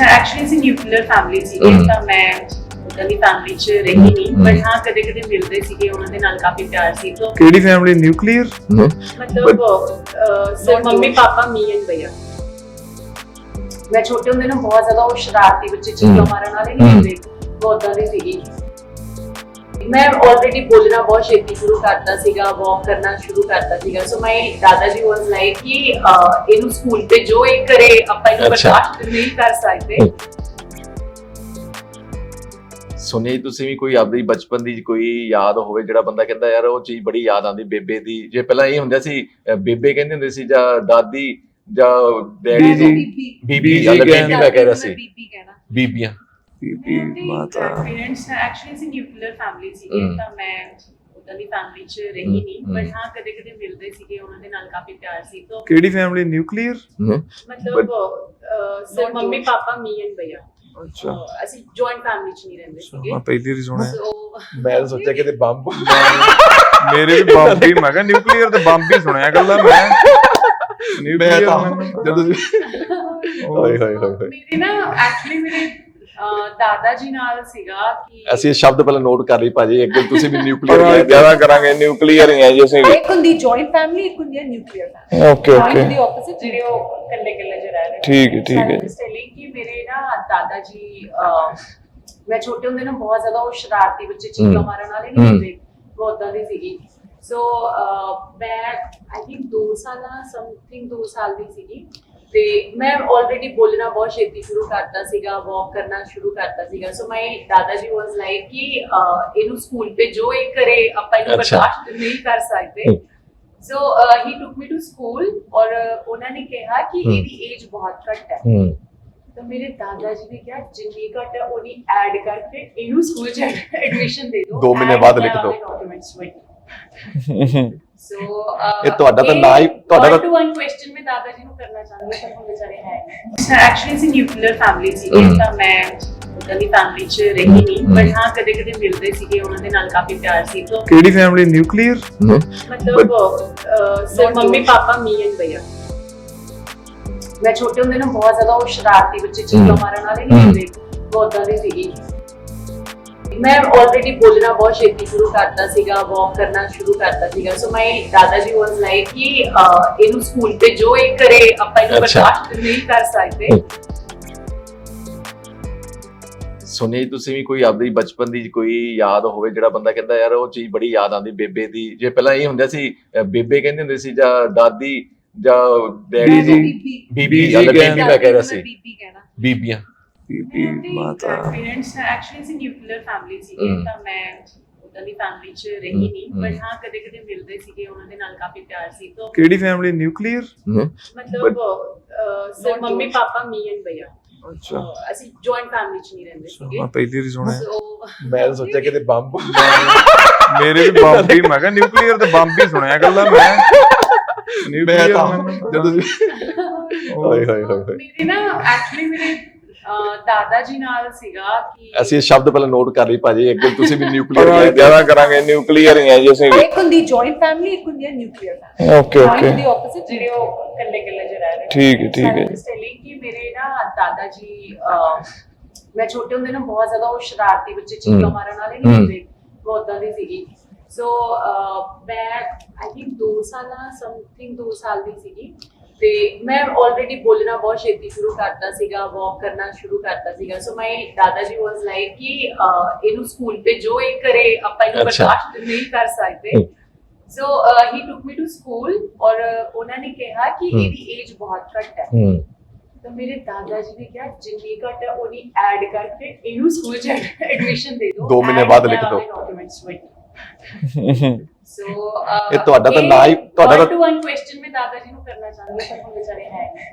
Actually ਸੀ nuclear family ਸੀ ਹਮ। ਤਾਂ ਮੈਂ ਉਹਨਾਂ ਦੀ ਫੈਮਿਲੀ 'ਚ ਰਹੀ ਨਹੀਂ। ਬਟ ਹਾਂ ਕਦੇ ਕਦੇ ਮਿਲਦੇ ਸੀਗੇ ਉਹਨਾਂ ਦੇ ਨਾਲ ਕਾਫੀ ਪਿਆਰ ਸੀ ਤਾਂ ਕਿਹੜੀ ਫੈਮਿਲੀ ਨਿਊਕਲੀਅਰ ਮਤਲਬ ਸਿਰ ਮੰਮੀ ਪਾਪਾ ਮੀ ਐਂਡ ਭਈਆ ਮੈਂ ਛੋਟੇ ਹੁੰਦੇ ਨਾ ਬਹੁਤ ਜ਼ਿਆਦਾ ਉਹ ਸ਼ਰਾਰਤੀ ਬੱਚੇ ਚੀਕਾਂ ਹਮ। ਮਾਰਨ ਵਾਲੇ ਨਹੀਂ। ਹੁੰਦੇ ਬਹੁਤ ਜ਼ਿਆਦਾ ਸੀਗੀ ਮੈਂ ਆਲਰੇਡੀ ਬੋਲਣਾ ਬਹੁਤ ਛੇਤੀ ਸ਼ੁਰੂ ਕਰਤਾ ਸੀਗਾ ਵਾਕ ਕਰਨਾ ਸ਼ੁਰੂ ਕਰਤਾ ਸੀਗਾ। ਸੋ ਮਾਈ ਦਾਦਾ ਜੀ ਵਾਸ ਲਾਈਕ ਕਿ ਇਹਨੂੰ ਸਕੂਲ ਤੇ ਜੋ ਇਹ ਕਰੇ ਆਪਾਂ ਇਹਨੂੰ। ਬਰਦਾਸ਼ਤ ਨਹੀਂ ਕਰ ਸਕਦੇ। ਜੀ ਤੁਸੀਂ ਵੀ ਕੋਈ ਆਪਦੀ ਬਚਪਨ ਦੀ ਕੋਈ ਯਾਦ ਹੋਵੇ ਜਿਹੜਾ ਬੰਦਾ ਕਹਿੰਦਾ ਯਾਰ ਉਹ ਚੀਜ਼ ਬੜੀ ਯਾਦ ਆਉਂਦੀ ਬੇਬੇ ਦੀ। ਜੇ ਪਹਿਲਾਂ ਇਹ ਹੁੰਦਾ ਸੀ ਬੇਬੇ ਕਹਿੰਦੇ ਹੁੰਦੇ ਸੀ ਜਾਂ ਦਾਦੀ ਜਾਂ ਡੈਡੀ ਜੀ ਬੀਬੀ। ਬੀਬੀ ਜਾਂ ਬੀਬੀ ਬੀਬੀ ਮੈਂ ਕਹਿ ਰਿਹਾ ਸੀ। ਬੀਬੀ ਕਹਿਣਾ। ਬੀਬੀਆਂ। ਬੀਬੀ ਮਾਤਾ। ਪੇਰੈਂਟਸ ਐਕਚੁਅਲੀ ਸੀ ਨਿਊਕਲੀਅਰ ਫੈਮਿਲੀ ਸੀ ਹਮ। ਤਾਂ ਮੈਂ ਉਹਨਾਂ ਦੀ ਫੈਮਿਲੀ 'ਚ ਰਹੀ ਨਹੀਂ। ਬਟ ਹਾਂ ਕਦੇ ਕਦੇ ਮਿਲਦੇ ਸੀਗੇ ਉਹਨਾਂ ਦੇ ਨਾਲ ਕਾਫੀ ਪਿਆਰ ਸੀ। ਤਾਂ ਕਿਹੜੀ ਫੈਮਿਲੀ ਨਿਊਕਲੀਅਰ ਮਤਲਬ ਸਿਰ ਮੰਮੀ ਪਾਪਾ ਮੀ ਐਂਡ ਭਈਆ। ਅੱਛਾ। ਅਸੀਂ ਜੁਆਇੰਟ ਫੈਮਿਲੀ 'ਚ ਨਹੀਂ ਰਹਿੰਦੇ ਸੀਗੇ। ਮੈਂ ਪਹਿਲੀ ਵਾਰੀ ਸੁਣਿਆ। ਮੈਂ ਤਾਂ ਸੋਚਿਆ ਕਿਤੇ ਬੰਬ ਮੇਰੇ ਵੀ ਬੰਬ ਹੀ ਮੈਂ ਕਿਹਾ ਨਿਊਕਲੀਅਰ ਤੇ ਬੰਬ ਹੀ ਸੁਣਿਆ ਗੱਲਾਂ ਮੈਂ। ਮੈਂ ਨਿਊਕਲੀਅਰ ਜਦੋਂ ਹੋਏ ਹੋਏ ਹੋਏ ਹੋਏ। ਮੇਰੇ ਨਾ ਐਕਚੁਅਲੀ ਮੇਰੇ ਦਾਦਾ ਜੀ ਨਾਲ ਸੀਗਾ ਕਿ ਅਸੀਂ ਇਹ ਸ਼ਬਦ ਪਹਿਲਾਂ ਨੋਟ ਕਰ ਲਈ ਭਾਜੀ ਅੱਗੇ ਤੁਸੀਂ ਵੀ ਨਿਊਕਲੀਅਰ ਜ਼ਿਆਦਾ ਕਰਾਂਗੇ ਨਿਊਕਲੀਅਰ ਹੀ ਆ ਜੀ ਅਸੀਂ ਵੀ ਇੱਕ ਹੁੰਦੀ ਜੁਆਇੰਟ ਫੈਮਿਲੀ ਇੱਕ ਹੁੰਦੀ ਹੈ ਨਿਊਕਲੀਅਰ ਫੈਮਿਲੀ ਓਕੇ ਓਕੇ ਦੀ ਆਪੋਜ਼ਿਟ ਜਿਹੜੇ ਉਹ ਇਕੱਲੇ ਇਕੱਲੇ ਜਿਹੇ ਰਹਿ ਰਹੇ ਠੀਕ ਹੈ, ਠੀਕ ਹੈ। ਸਟੇਲਿੰਗ ਕਿ ਮੇਰੇ ਨਾ ਦਾਦਾ ਜੀ ਮੈਂ ਛੋਟੇ ਹੁੰਦੇ ਨਾ ਬਹੁਤ ਜ਼ਿਆਦਾ ਉਹ ਸ਼ਰਾਰਤੀ ਬੱਚੇ ਚੀਕਾਂ। ਮਾਰਨ ਵਾਲੇ ਨਹੀਂ। ਹੁੰਦੇ ਬਹੁਤ ਦੀ ਸੀਗੀ ਸੋ ਮੈਂ ਆਈ ਥਿੰਕ 2 ਸਾਲਾਂ ਸਮਥਿੰਗ 2 ਸਾਲ ਦੀ ਸੀਗੀ ਤੇ ਮੈਂ ਆਲਰੇਡੀ ਬੋਲਣਾ ਬਹੁਤ ਛੇਤੀ ਸ਼ੁਰੂ ਕਰਤਾ ਸੀਗਾ ਵਾਕ ਕਰਨਾ ਸ਼ੁਰੂ ਕਰਤਾ ਸੀਗਾ ਸੋ ਮਾਈ ਦਾਦਾ ਜੀ ਵਾਸ ਲਾਈਕ ਕਿ ਇਹਨੂੰ ਸਕੂਲ ਤੇ ਜੋ ਇਹ ਕਰੇ ਆਪਾਂ ਇਹਨੂੰ। ਬਰਦਾਸ਼ਤ ਨਹੀਂ ਕਰ ਸਕਦੇ। ਸੋ ਹੀ ਟੁਕ ਮੀ ਟੂ ਸਕੂਲ ਔਰ ਉਹਨਾਂ ਨੇ ਕਿਹਾ ਕਿ। ਇਹਦੀ ਏਜ ਬਹੁਤ ਘੱਟ ਹੈ ਤਾਂ ਮੇਰੇ ਦਾਦਾ ਜੀ ਨੇ ਕਿਹਾ ਜਿੰਨੀ ਘੱਟ ਹੈ ਉਹਦੀ ਐਡ ਕਰਕੇ ਇਹਨੂੰ ਸਕੂਲ ਚ ਐਡਮਿਸ਼ਨ ਦੇ ਦਿਓ ਦੋ ਮਹੀਨੇ ਬਾਅਦ ਲਿਖ ਦਿਓ। ਸੋ ਇਹ ਤੁਹਾਡਾ ਤਾਂ ਨਾ ਹੀ- ਤੁਹਾਡਾ ਤਾਂ- ਟੂ ਵਨ ਕੁਐਸਚਨ ਮੈਂ ਦਾਦਾ ਜੀ ਨੂੰ ਕਰਨਾ ਚਾਹੁੰਦੀ ਹਾਂ ਪਰ ਹੁਣ ਵਿਚਾਰੇ ਹੈ ਐਕਚੁਅਲੀ ਸੀ ਨਿਊਕਲੀਅਰ ਫੈਮਿਲੀ ਸੀ। ਤਾਂ ਮੈਂ ਉਹਨਾਂ ਦੀ ਫੈਮਿਲੀ ਚ ਰਹੀ ਨਹੀਂ। ਬਟ ਹਾਂ ਕਦੇ ਕਦੇ ਮਿਲਦੇ ਸੀਗੇ ਉਹਨਾਂ ਦੇ ਨਾਲ ਕਾਫੀ ਪਿਆਰ ਸੀ ਤਾਂ ਕਿਹੜੀ ਫੈਮਿਲੀ ਨਿਊਕਲੀਅਰ ਮਤਲਬ ਸਿਰ ਮੰਮੀ ਪਾਪਾ ਮੀ ਐਂਡ ਭਈਆ ਮੈਂ ਛੋਟੇ ਹੁੰਦੇ ਨਾ ਬਹੁਤ ਜ਼ਿਆਦਾ ਉਹ ਸ਼ਰਾਰਤੀ ਬੱਚੇ ਚੀਕਾਂ ਹਮ। ਮਾਰਨ ਵਾਲੇ ਨਹੀਂ। ਹੁੰਦੇ ਬਹੁਤ ਦੀ ਸੀਗੀ ਮੈਂ ਆਲਰੇਡੀ ਬੋਲਣਾ ਬਹੁਤ ਛੇਤੀ ਸ਼ੁਰੂ ਕਰਤਾ ਸੀਗਾ ਵਾਕ ਕਰਨਾ ਸ਼ੁਰੂ ਕਰਤਾ ਸੀਗਾ। ਸੋ ਮਾਈ ਦਾਦਾ ਜੀ ਵਾਸ ਲਾਈਕ ਕਿ ਇਹਨੂੰ ਸਕੂਲ ਤੇ ਜੋ ਇਹ ਕਰੇ ਆਪਾਂ ਇਹਨੂੰ। ਬਰਦਾਸ਼ਤ ਨਹੀਂ ਕਰ ਸਕਦੇ। ਜੀ ਤੁਸੀਂ ਵੀ ਕੋਈ ਆਪਦੀ ਬਚਪਨ ਦੀ ਕੋਈ ਯਾਦ ਹੋਵੇ ਜਿਹੜਾ ਬੰਦਾ ਕਹਿੰਦਾ ਯਾਰ ਉਹ ਚੀਜ਼ ਬੜੀ ਯਾਦ ਆਉਂਦੀ ਬੇਬੇ ਦੀ। ਜੇ ਪਹਿਲਾਂ ਇਹ ਹੁੰਦਾ ਸੀ ਬੇਬੇ ਕਹਿੰਦੇ ਹੁੰਦੇ ਸੀ ਜਾਂ ਦਾਦੀ ਜਾਂ ਡੈਡੀ ਜੀ ਬੀਬੀ। ਬੀਬੀ ਜਾਂ ਬੀਬੀ ਮੈਂ ਕਹਿ ਰਿਹਾ ਸੀ। ਬੀਬੀ ਕਹਿਣਾ। ਬੀਬੀਆਂ। ਬੀਬੀ ਮਾਤਾ। ਪੇਰੈਂਟਸ ਐਕਚੁਅਲੀ ਸੀ ਨਿਊਕਲੀਅਰ ਫੈਮਿਲੀ ਸੀ ਹਮ। ਤਾਂ ਮੈਂ ਉਹਨਾਂ ਦੀ ਫੈਮਿਲੀ 'ਚ ਰਹੀ ਹਮ, ਨਹੀਂ। ਬਟ ਹਾਂ ਕਦੇ ਕਦੇ ਮਿਲਦੇ ਸੀਗੇ ਉਹਨਾਂ ਦੇ ਨਾਲ ਕਾਫੀ ਪਿਆਰ ਸੀ ਤਾਂ ਕਿਹੜੀ ਫੈਮਿਲੀ ਨਿਊਕਲੀਅਰ ਮਤਲਬ ਸਿਰ ਮੰਮੀ ਪਾਪਾ ਮੀ ਐਂਡ ਭਈਆ। ਅੱਛਾ। ਅਸੀਂ ਜੁਆਇੰਟ ਫੈਮਿਲੀ 'ਚ ਨਹੀਂ ਰਹਿੰਦੇ ਸੀਗੇ। ਮੈਂ ਪਹਿਲੀ ਵਾਰੀ ਸੁਣਿਆ। ਮੈਂ ਤਾਂ ਸੋਚਿਆ ਕਿਤੇ ਬੰਬ। ਮੇਰੇ ਵੀ ਬੰਬ ਹੀ ਮੈਂ ਕਿਹਾ ਨਿਊਕਲੀਅਰ ਤੇ ਬੰਬ ਹੀ ਸੁਣਿਆ ਗੱਲਾਂ ਮੈਂ। ਨਿਊਕਲੀਅਰ ਜਦੋਂ ਹੋਏ ਹੋਏ ਹੋਏ ਮੇਰੇ ਨਾ ਐਕਚੁਅਲੀ ਮੇਰੇ ਦਾਦਾ ਜੀ ਨਾਲ ਸੀਗਾ ਕਿ ਅਸੀਂ ਇਹ ਸ਼ਬਦ ਪਹਿਲਾਂ ਨੋਟ ਕਰ ਲਈ ਭਾਜੀ ਅੱਗੇ ਤੁਸੀਂ ਵੀ ਨਿਊਕਲੀਅਰ ਜ਼ਿਆਦਾ ਕਰਾਂਗੇ ਨਿਊਕਲੀਅਰ ਹੀ ਆ ਜੀ ਅਸੀਂ ਵੀ ਇੱਕ ਹੁੰਦੀ ਜੁਆਇੰਟ ਫੈਮਿਲੀ ਇੱਕ ਹੁੰਦੀ ਹੈ nuclear family okay joint okay ਦੀ ਆਪੋਜ਼ਿਟ ਜਿਹੜੇ ਉਹ ਇਕੱਲੇ ਇਕੱਲੇ ਜਿਹੇ ਰਹਿ ਠੀਕ ਹੈ, ਠੀਕ ਹੈ। ਸਟੇਲਿੰਗ ਕਿ ਮੇਰੇ ਨਾ ਦਾਦਾ ਜੀ ਅਹ, ਮੈਂ ਛੋਟੇ ਹੁੰਦੇ ਨਾ ਬਹੁਤ ਜ਼ਿਆਦਾ ਉਹ ਸ਼ਰਾਰਤੀ ਬੱਚੇ ਚੀਕਾਂ ਹਮ। ਮਾਰਨ ਵਾਲੇ ਨਹੀਂ ਹਮ। ਹੁੰਦੇ ਬਹੁਤ ਦੀ ਸੀਗੀ ਸੋ ਮੈਂ ਆਈ ਥਿੰਕ 2 ਸਾਲਾਂ ਸਮਥਿੰਗ 2 ਸਾਲ ਦੀ ਸੀਗੀ ਤੇ ਮੈਂ ਆਲਰੇਡੀ ਬੋਲਣਾ ਬਹੁਤ ਛੇਤੀ ਸ਼ੁਰੂ ਕਰਤਾ ਸੀਗਾ ਵਾਕ ਕਰਨਾ ਸ਼ੁਰੂ ਕਰਤਾ ਸੀਗਾ ਸੋ ਮਾਈ ਦਾਦਾ ਜੀ ਵਾਸ ਲਾਈਕ ਕਿ ਇਹਨੂੰ ਸਕੂਲ ਤੇ ਜੋ ਇਹ ਕਰੇ ਆਪਾਂ ਇਹਨੂੰ। ਬਰਦਾਸ਼ਤ ਨਹੀਂ ਕਰ ਸਕਦੇ। ਸੋ ਹੀ ਟੁਕ ਮੀ ਟੂ ਸਕੂਲ ਔਰ ਉਹਨਾਂ ਨੇ ਕਿਹਾ ਕਿ। ਇਹਦੀ ਏਜ ਬਹੁਤ ਘੱਟ ਹੈ ਤਾਂ ਮੇਰੇ ਦਾਦਾ ਜੀ ਨੇ ਕਿਹਾ ਜਿੰਨੀ ਘੱਟ ਹੈ ਉਹਦੀ ਐਡ ਕਰਕੇ ਇਹਨੂੰ ਸਕੂਲ ਚ ਐਡਮਿਸ਼ਨ ਦੇ ਦਿਓ ਦੋ ਮਹੀਨੇ ਬਾਅਦ ਲਿਖ ਦਿਓ। ਸੋ ਇਹ ਤੁਹਾਡਾ ਤਾਂ ਨਾ ਹੀ- ਤੁਹਾਡਾ ਤਾਂ- ਟੂ ਵਨ ਕੁਐਸਚਨ ਮੈਂ ਦਾਦਾ ਜੀ ਨੂੰ ਕਰਨਾ ਚਾਹੁੰਦੀ ਹਾਂ ਪਰ ਹੁਣ ਵਿਚਾਰੇ ਹੈ